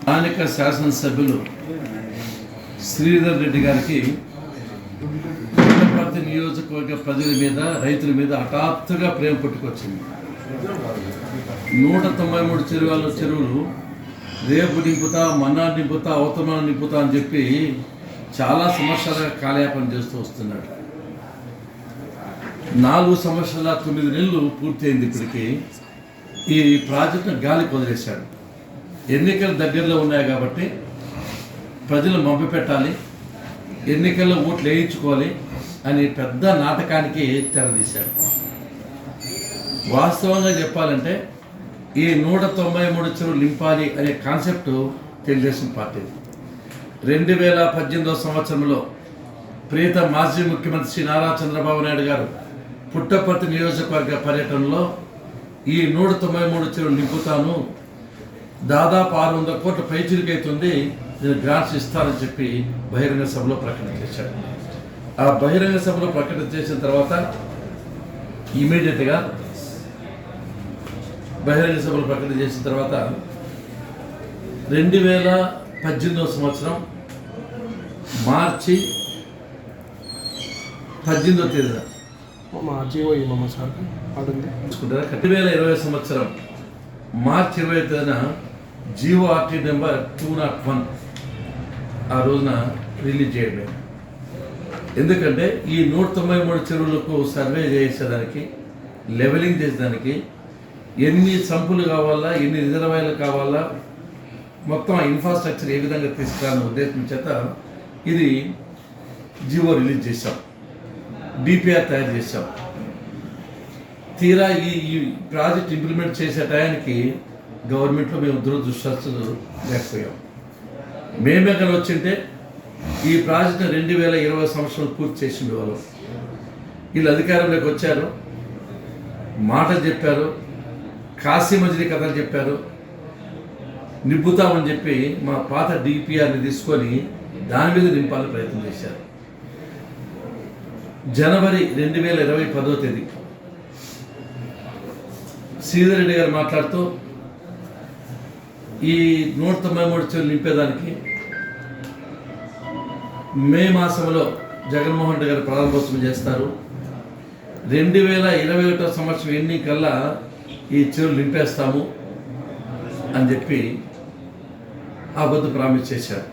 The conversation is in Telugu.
స్థానిక శాసనసభ్యులు శ్రీధర్ రెడ్డి గారికి పుట్టపర్తి నియోజకవర్గ ప్రజల మీద రైతుల మీద హఠాత్తుగా ప్రేమ పుట్టుకొచ్చింది. నూట తొంభై మూడు చెరువుల చెరువులు రేపు నింపుతా మన్నా నింపుతా అవతమానం నింపుతా అని చెప్పి చాలా సంవత్సరాలుగా కాలయాపన చేస్తూ వస్తున్నాడు. నాలుగు సంవత్సరాల తొమ్మిది నెలలు పూర్తయింది ఇప్పటికి. ఈ ప్రాజెక్టును గాలి వదిలేశాడు ఎన్నికలు దగ్గరలో ఉన్నాయి కాబట్టి ప్రజలు మభ్య పెట్టాలి ఎన్నికల్లో ఓట్లు వేయించుకోవాలి అని పెద్ద నాటకానికి తెరదీశారు. వాస్తవంగా చెప్పాలంటే ఈ నూట తొంభై మూడు చెరువు నింపాలి అనే కాన్సెప్ట్ తెలుగుదేశం పార్టీ. రెండు వేల పద్దెనిమిదవ సంవత్సరంలో ప్రీత మాజీ ముఖ్యమంత్రి శ్రీ నారా చంద్రబాబు నాయుడు గారు పుట్టపర్తి నియోజకవర్గ పర్యటనలో ఈ నూట తొంభై మూడు చెరువులు నింపుతాను దాదాపు ఆరు వందల కోట్ల పైచిరికైతుంది నేను గ్రాంట్స్ ఇస్తానని చెప్పి బహిరంగ సభలో ప్రకటన చేశాడు ఆ బహిరంగ సభలో ప్రకటన చేసిన తర్వాత ఇమీడియట్గా బహిరంగ సభలో ప్రకటన చేసిన తర్వాత రెండు వేల పద్దెనిమిదవ సంవత్సరం మార్చి పద్దెనిమిదవ తేదీన. రెండు వేల ఇరవై సంవత్సరం మార్చి ఇరవై తేదీన Jio RT number two nought one ఆ రోజున రిలీజ్ చేయడం ఎందుకంటే ఈ నూట తొంభై మూడు చెరువులకు సర్వే చేసేదానికి లెవెలింగ్ చేసేదానికి ఎన్ని సంపులు కావాలా ఎన్ని రిజర్వాయర్లు కావాలా మొత్తం ఇన్ఫ్రాస్ట్రక్చర్ ఏ విధంగా తీసుకురాని ఉద్దేశం చేత ఇది జియో రిలీజ్ చేశాం. డిపిఆర్ తయారు చేశాం. తీరా ఈ ఈ ప్రాజెక్ట్ ఇంప్లిమెంట్ చేసే టయానికి గవర్నమెంట్లో మేము దురదృష్టస్తులు లేకపోయాం. మేము ఎక్కడ వచ్చింటే ఈ ప్రాజెక్ట్ రెండు వేల ఇరవై సంవత్సరం పూర్తి చేసింది వాళ్ళు. వీళ్ళు అధికారంలోకి వచ్చారు. మాటలు చెప్పారు. కాశీ మజిలీ కథలు చెప్పారు. నింపుతామని చెప్పి మా పాత డిపిఆర్ని తీసుకొని దాని మీద నింపాలని ప్రయత్నం చేశారు. జనవరి రెండు వేల ఇరవై పదో తేదీ. శ్రీధర్ రెడ్డి గారు మాట్లాడుతూ ఈ నూట తొంభై మూడు చెవులు నింపేదానికి మే మాసంలో జగన్మోహన్ రెడ్డి గారు ప్రారంభోత్సవం చేస్తారు. రెండు వేల ఇరవై ఒకటో సంవత్సరం ఎన్నికల్లా ఈ చెరువులు నింపేస్తాము అని చెప్పి ఆ బొద్దు ప్రామిస్ చేశారు.